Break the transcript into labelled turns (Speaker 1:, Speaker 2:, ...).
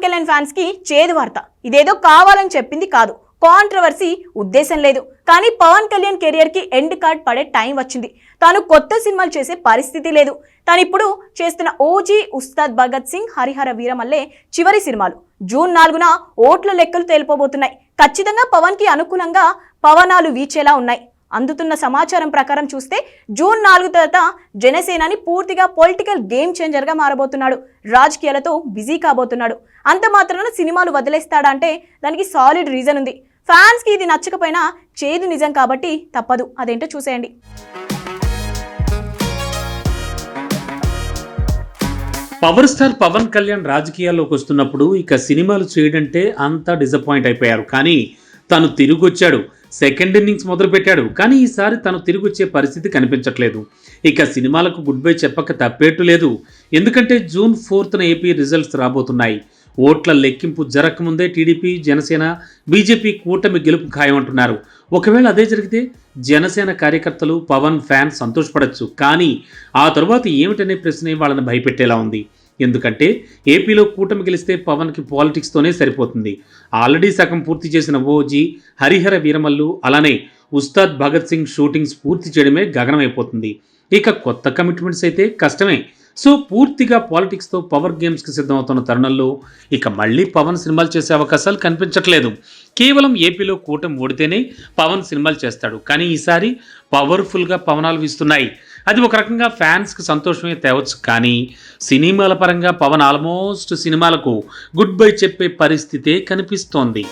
Speaker 1: పవన్ కళ్యాణ్ ఫ్యాన్స్కి చేదు వార్త. ఇదేదో కావాలని చెప్పింది కాదు. కాంట్రవర్సీ ఉద్దేశం లేదు. కానీ పవన్ కళ్యాణ్ కెరియర్కి ఎండ్ కార్డ్ పడే టైం వచ్చింది. తాను కొత్త సినిమాలు చేసే పరిస్థితి లేదు. తాను ఇప్పుడు చేస్తున్న ఓజీ ఉస్తాద్ భగత్ సింగ్ హరిహర వీరమల్లే చివరి సినిమాలు. జూన్ నాలుగున ఓట్ల లెక్కలు తేలిపోబోతున్నాయి. ఖచ్చితంగా పవన్కి అనుకూలంగా పవనాలు వీచేలా ఉన్నాయి. అందుతున్న సమాచారం ప్రకారం చూస్తే జూన్ నాలుగు తర్వాత జనసేనాని పూర్తిగా పొలిటికల్ గేమ్ చేంజర్గా మారబోతున్నాడు. రాజకీయాలతో బిజీ కాబోతున్నాడు. అంత మాత్రాన సినిమాలు వదిలేస్తాడంటే దానికి సాలిడ్ రీజన్ ఉంది. ఫ్యాన్స్కి ఇది నచ్చకపోయినా చేదు నిజం కాబట్టి తప్పదు. అదేంటో చూసేయండి.
Speaker 2: పవర్ స్టార్ పవన్ కళ్యాణ్ రాజకీయాల్లోకి వస్తున్నప్పుడు ఇక సినిమాలు చేయడంటే అంతా డిసప్పాయింట్ అయిపోయారు. కానీ తను తిరిగి వచ్చాడు సెకండ్ ఇన్నింగ్స్ మొదలుపెట్టాడు. కానీ ఈసారి తను తిరిగి వచ్చే పరిస్థితి కనిపించట్లేదు. ఇక సినిమాలకు గుడ్ బై చెప్పక తప్పేట్టు లేదు. ఎందుకంటే జూన్ ఫోర్త్న ఏపీ రిజల్ట్స్ రాబోతున్నాయి. ఓట్ల లెక్కింపు జరగకముందే టీడీపీ జనసేన బీజేపీ కూటమి గెలుపు ఖాయమంటున్నారు. ఒకవేళ అదే జరిగితే జనసేన కార్యకర్తలు పవన్ ఫ్యాన్స్ సంతోషపడచ్చు. కానీ ఆ తరువాత ఏమిటనే ప్రశ్నే వాళ్ళని భయపెట్టేలా ఉంది. ఎందుకంటే ఏపీలో కూటమి గెలిస్తే పవన్కి పాలిటిక్స్తోనే సరిపోతుంది. ఆల్రెడీ సగం పూర్తి చేసిన ఓజీ హరిహర వీరమల్లు అలానే ఉస్తాద్ భగత్ సింగ్ షూటింగ్స్ పూర్తి చేయడమే గగనమైపోతుంది. ఇక కొత్త కమిట్మెంట్స్ అయితే కష్టమే. సో పూర్తిగా పాలిటిక్స్తో పవర్ గేమ్స్కి సిద్ధమవుతున్న తరుణంలో ఇక మళ్ళీ పవన్ సినిమాలు చేసే అవకాశాలు కనిపించట్లేదు. కేవలం ఏపీలో కూటమి ఓడితేనే పవన్ సినిమాలు చేస్తాడు. కానీ ఈసారి పవర్ఫుల్గా పవనాలు వీస్తున్నాయి. అది ఒక రకంగా ఫ్యాన్స్కి సంతోషమే తేవచ్చు. కానీ సినిమాల పరంగా పవన్ ఆల్మోస్ట్ సినిమాలకు గుడ్ బై చెప్పే పరిస్థితే కనిపిస్తోంది.